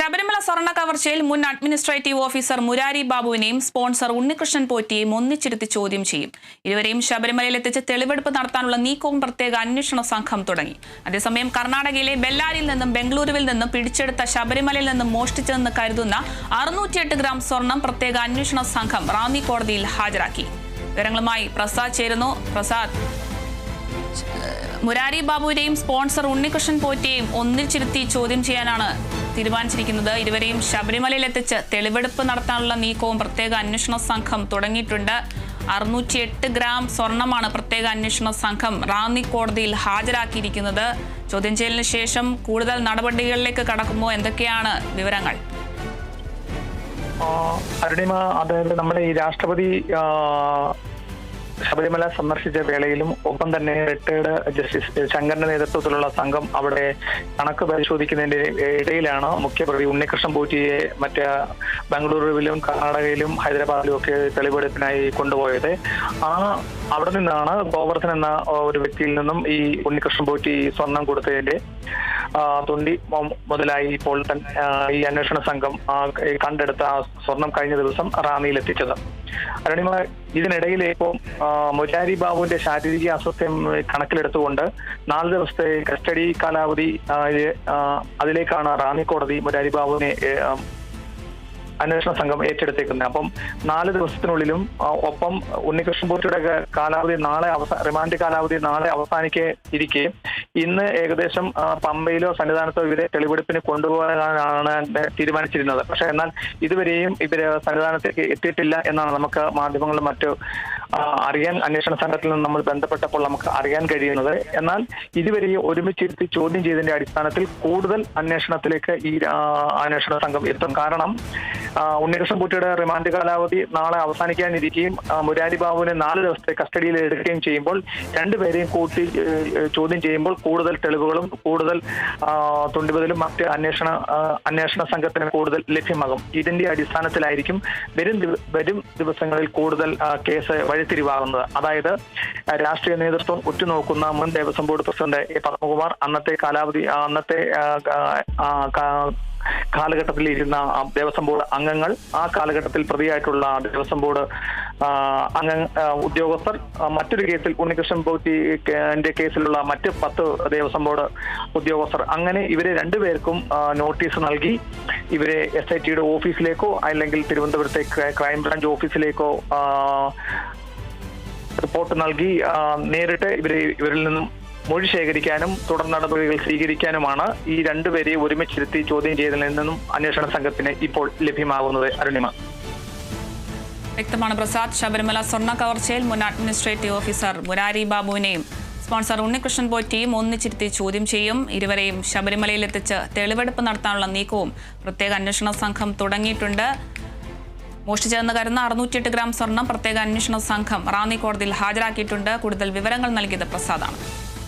ശബരിമല സ്വർണ കവർച്ചയിൽ മുൻ അഡ്മിനിസ്ട്രേറ്റീവ് ഓഫീസർ മുരാരി ബാബുവിനെയും സ്പോൺസർ ഉണ്ണികൃഷ്ണൻ പോറ്റിയെയും ഒന്നിച്ചിരുത്തി ചോദ്യം ചെയ്യും. ഇരുവരെയും ശബരിമലയിൽ എത്തിച്ച് തെളിവെടുപ്പ് നടത്താനുള്ള നീക്കവും പ്രത്യേക അന്വേഷണ സംഘം തുടങ്ങി. അതേസമയം കർണാടകയിലെ ബെല്ലാരിയിൽ നിന്നും ബംഗളൂരുവിൽ നിന്നും പിടിച്ചെടുത്ത ശബരിമലയിൽ നിന്നും മോഷ്ടിച്ചതെന്ന് കരുതുന്ന അറുന്നൂറ്റിയെട്ട് ഗ്രാം സ്വർണം പ്രത്യേക അന്വേഷണ സംഘം റാന്നി കോടതിയിൽ ഹാജരാക്കി. വിവരങ്ങളുമായി പ്രസാദ് ചേരുന്നു. പ്രസാദ്. മുരാരി ബാബുവിനെയും സ്പോൺസർ ഉണ്ണികൃഷ്ണൻ പോറ്റിയെയും ഒന്നിച്ചിരുത്തി ചോദ്യം ചെയ്യാനാണ് തീരുമാനിച്ചിരിക്കുന്നത്. ഇരുവരെയും ശബരിമലയിൽ എത്തിച്ച് തെളിവെടുപ്പ് നടത്താനുള്ള നീക്കവും പ്രത്യേക അന്വേഷണ സംഘം തുടങ്ങിയിട്ടുണ്ട്. അറുന്നൂറ്റി എട്ട് ഗ്രാം സ്വർണമാണ് പ്രത്യേക അന്വേഷണ സംഘം റാന്നി കോടതിയിൽ ഹാജരാക്കിയിരിക്കുന്നത്. ചോദ്യം ചെയ്യലിന് ശേഷം കൂടുതൽ നടപടികളിലേക്ക് കടക്കുമ്പോൾ എന്തൊക്കെയാണ് വിവരങ്ങൾ? അരുണിമ അതായത് നമ്മുടെ ഈ രാഷ്ട്രപതി ശബരിമല സന്ദർശിച്ച വേളയിലും ഒപ്പം തന്നെ റിട്ടയർഡ് ജസ്റ്റിസ് ശങ്കറിന്റെ നേതൃത്വത്തിലുള്ള സംഘം അവിടെ കണക്ക് പരിശോധിക്കുന്നതിന്റെ ഇടയിലാണ്. മുഖ്യപ്രതി ഉണ്ണികൃഷ്ണൻ പോറ്റിയെ മറ്റ് ബംഗളൂരുവിലും കർണാടകയിലും ഹൈദരാബാദിലും ഒക്കെ തെളിവെടുപ്പിനായി കൊണ്ടുപോയത്. ആ അവിടെ നിന്നാണ് ഗോവർദ്ധൻ എന്ന ഒരു വ്യക്തിയിൽ നിന്നും ഈ ഉണ്ണികൃഷ്ണൻ പോറ്റി സ്വർണം കൊടുത്തതിന്റെ തൊണ്ടി മുതലായി ഇപ്പോൾ ഈ അന്വേഷണ സംഘം കണ്ടെടുത്ത ആ സ്വർണം കഴിഞ്ഞ ദിവസം റാന്നിയിൽ എത്തിച്ചത്. അരുണിമ ഇതിനിടയിൽ ഇപ്പോൾ മൊജാരി ബാബുവിന്റെ ശാരീരിക അസ്വസ്ഥ്യം കണക്കിലെടുത്തുകൊണ്ട് നാല് ദിവസത്തെ കസ്റ്റഡി കാലാവധി അതിലേക്കാണ് റാന്നി കോടതി മൊരാരി ബാബുവിനെ അന്വേഷണ സംഘം ഏറ്റെടുത്തേക്കുന്നത്. അപ്പം നാല് ദിവസത്തിനുള്ളിലും ഒപ്പം ഉണ്ണികൃഷ്ണൻ ക- കാലാവധി നാളെ അവസാന റിമാൻഡ് കാലാവധി നാളെ അവസാനിക്കേ ഇരിക്കെ ഇന്ന് ഏകദേശം പമ്പയിലോ സന്നിധാനത്തോ ഇവരെ തെളിവെടുപ്പിന് കൊണ്ടുപോകാനാണ് തീരുമാനിച്ചിരുന്നത്. പക്ഷെ എന്നാൽ ഇതുവരെയും ഇവർ സന്നിധാനത്തേക്ക് എത്തിയിട്ടില്ല എന്നാണ് നമുക്ക് മാധ്യമങ്ങളും മറ്റു അറിയാൻ അന്വേഷണ സംഘത്തിൽ നിന്ന് നമ്മൾ ബന്ധപ്പെട്ടപ്പോൾ നമുക്ക് അറിയാൻ കഴിയുന്നത്. എന്നാൽ ഇതുവരെ ഒരുമിച്ചിരുത്തി ചോദ്യം ചെയ്തതിന്റെ അടിസ്ഥാനത്തിൽ കൂടുതൽ അന്വേഷണത്തിലേക്ക് ഈ അന്വേഷണ സംഘം എത്തും. കാരണം ഉണ്ണികൃഷ്ണൻ കുട്ടിയുടെ റിമാൻഡ് കാലാവധി നാളെ അവസാനിക്കാനിരിക്കുകയും മുരാരി ബാബുവിനെ നാല് ദിവസത്തെ കസ്റ്റഡിയിൽ എടുക്കുകയും ചെയ്യുമ്പോൾ രണ്ടുപേരെയും കൂട്ടി ചോദ്യം ചെയ്യുമ്പോൾ കൂടുതൽ തെളിവുകളും കൂടുതൽ തുണ്ടിബതിലും മറ്റ് അന്വേഷണ അന്വേഷണ സംഘത്തിന് കൂടുതൽ ലഭ്യമാകും. ഇതിന്റെ അടിസ്ഥാനത്തിലായിരിക്കും വരും വരും ദിവസങ്ങളിൽ കൂടുതൽ കേസ് വഴിത്തിരിവാകുന്നത്. അതായത് രാഷ്ട്രീയ നേതൃത്വം ഉറ്റുനോക്കുന്ന മുൻ Devaswom board president A. Padmakumar അന്നത്തെ കാലാവധി അന്നത്തെ കാലഘട്ടത്തിൽ ഇരുന്ന ദേവസ്വം ബോർഡ് അംഗങ്ങൾ ആ കാലഘട്ടത്തിൽ പ്രതിയായിട്ടുള്ള ദേവസ്വം ബോർഡ് അംഗ ഉദ്യോഗസ്ഥർ മറ്റൊരു കേസിൽ ഉണ്ണികൃഷ്ണൻ പോറ്റിന്റെ കേസിലുള്ള മറ്റ് പത്ത് ദേവസ്വം ബോർഡ് ഉദ്യോഗസ്ഥർ. അങ്ങനെ ഇവരെ രണ്ടുപേർക്കും നോട്ടീസ് നൽകി. ഇവരെ എസ് ഐ ടിയുടെ ഓഫീസിലേക്കോ അല്ലെങ്കിൽ തിരുവനന്തപുരത്തെ ക്രൈ- ക്രൈംബ്രാഞ്ച് ഓഫീസിലേക്കോ റിപ്പോർട്ട് നൽകി. നേരിട്ട് ഇവരെ ഇവരിൽ നിന്നും മൊഴി ശേഖരിക്കാനും തുടർ നടപടികൾ സ്വീകരിക്കാനുമാണ് ഈ രണ്ടുപേരെ ഒരുമിച്ചിരുത്തി ചോദ്യം ചെയ്തതിൽ നിന്നും അന്വേഷണ സംഘത്തിന് ഇപ്പോൾ ലഭ്യമാകുന്നത് അരുണിമ. വ്യക്തമാണ് പ്രസാദ്. ശബരിമല സ്വർണ കവർച്ചയിൽ മുൻ അഡ്മിനിസ്ട്രേറ്റീവ് ഓഫീസർ മുരാരി ബാബുവിനെയും സ്പോൺസർ ഉണ്ണികൃഷ്ണൻ പോറ്റിയും ഒന്നിച്ചിരുത്തി ചോദ്യം ചെയ്യും. ഇരുവരെയും ശബരിമലയിൽ എത്തിച്ച് തെളിവെടുപ്പ് നടത്താനുള്ള നീക്കവും പ്രത്യേക അന്വേഷണ സംഘം തുടങ്ങിയിട്ടുണ്ട്. മോഷ്ടിച്ചതെന്ന് കരുന്ന അറുന്നൂറ്റിയെട്ട് ഗ്രാം സ്വർണം പ്രത്യേക അന്വേഷണ സംഘം റാന്നി കോടതിയിൽ ഹാജരാക്കിയിട്ടുണ്ട്. കൂടുതൽ വിവരങ്ങൾ നൽകിയത് പ്രസാദാണ്.